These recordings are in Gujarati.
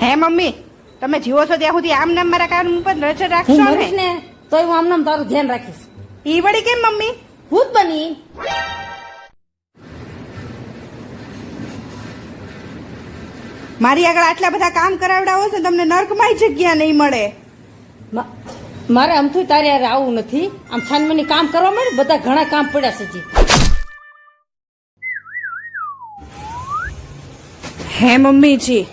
હે મમ્મી તમે જીવો છો ત્યાં સુધી આમ નામ મારા કાન ઉપર નજર હું રાખશો મરીશ ને તોય હું આમનામ તારું ધ્યાન રાખીશ. ઈ વળી કેમ મમ્મી? ભૂત બની. મારી આગળ આટલા બધા કામ કરાવડાવો છો તમને નર્કમાં જગ્યા નહીં મળે. મારે મારે આમથી તારે આવું નથી. આમ છાનમની કામ કરવા મળે બધા ઘણા કામ પડ્યા છે જી હે મમ્મીજી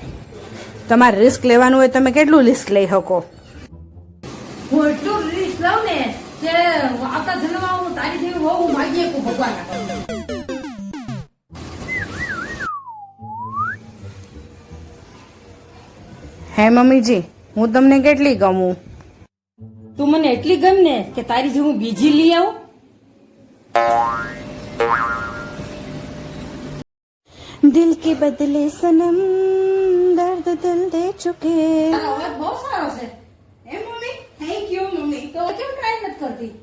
તમારે રિસ્ક લેવાનું હોય તમે કેટલું રિસ્ક લઈ શકો? હું એટલું રીસ લઉં ને કે આવતા જન્મમાં હું તારી જેવી હોવું માગીએ કુ ભગવાન હે મમ્મીજી હું તમને કેટલી ગમું? તું મને એટલી ગમ ને કે તારી જેવી હું બીજી લઈ આવું. દિલ કે બદલે સનમ દિલ દે ચુકે અવાજ બહુ સારો છે. હે મમ્મી? થેન્ક યુ મમ્મી. તો કેમ ટ્રાય નથી કરતી?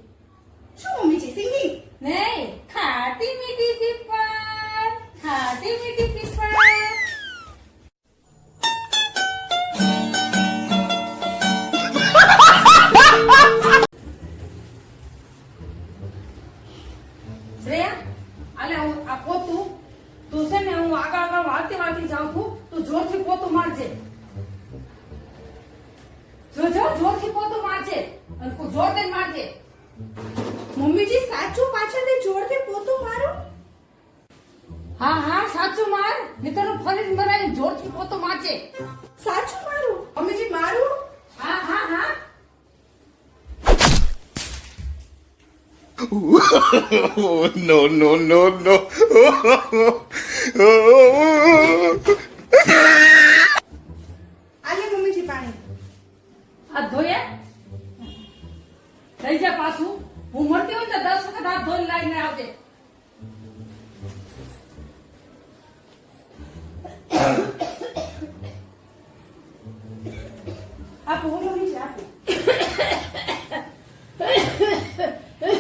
શું મમ્મીજી સિંગિંગ નહીં, ખાટી મીઠી પીપર ખાટી મીઠી છે ને, હું આગળ આગળ વાળતી વાળતી જાઉં છું. તું જોરથી પોતું મારજે જો જો જોરથી પોતું મારજે. અને તું જોર દઈને મારજે. મમ્મીજી સાચું પાછળથી જોરથી પોતું મારો? હા હા સાચું માર. નહીં તો ફરી બનાવી જોરથી પોતો મારજે. સાચું મારું? મમ્મીજી મારું? હા હા હા. No, no, no, no. આલે છે પાણી. આ ધોયે લઈ જા પાછું. હું મળતી હોય તો દસ વખત હાથ ધોઈ લાવીને આવજે.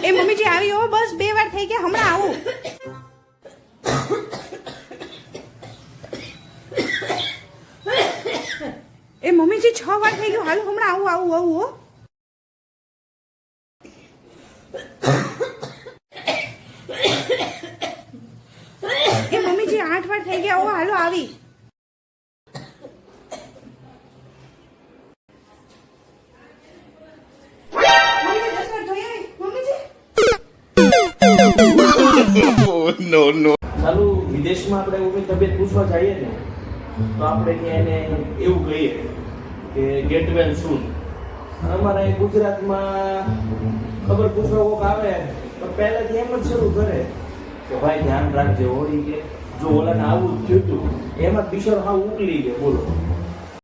એ મમ્મીજી આવી હો બસ બે વાર થઈ ગયા હમણાં આવું એ મમ્મીજી છ વાર થઈ ગયું. હાલ હમણાં આવું આવું આવું હો. એ મમ્મીજી આઠ વાર થઈ ગયા હો હાલો આવી. ચાલુ વિદેશમાં આપણે એવી તબિયત પૂછવા જઈએ ને તો આપણે ત્યાં એને એવું કહીએ. કે ગેટ વેલ સૂન અમારે ગુજરાતમાં ખબર પૂછવા કોક આવે તો પહેલાથી એમ જ શરૂ કરે. કે ભાઈ ધ્યાન રાખજે હોળી કે જો ઓલાને આવું જ થયું હતું એમાં બિશર હા ઉકલી ગયો બોલો.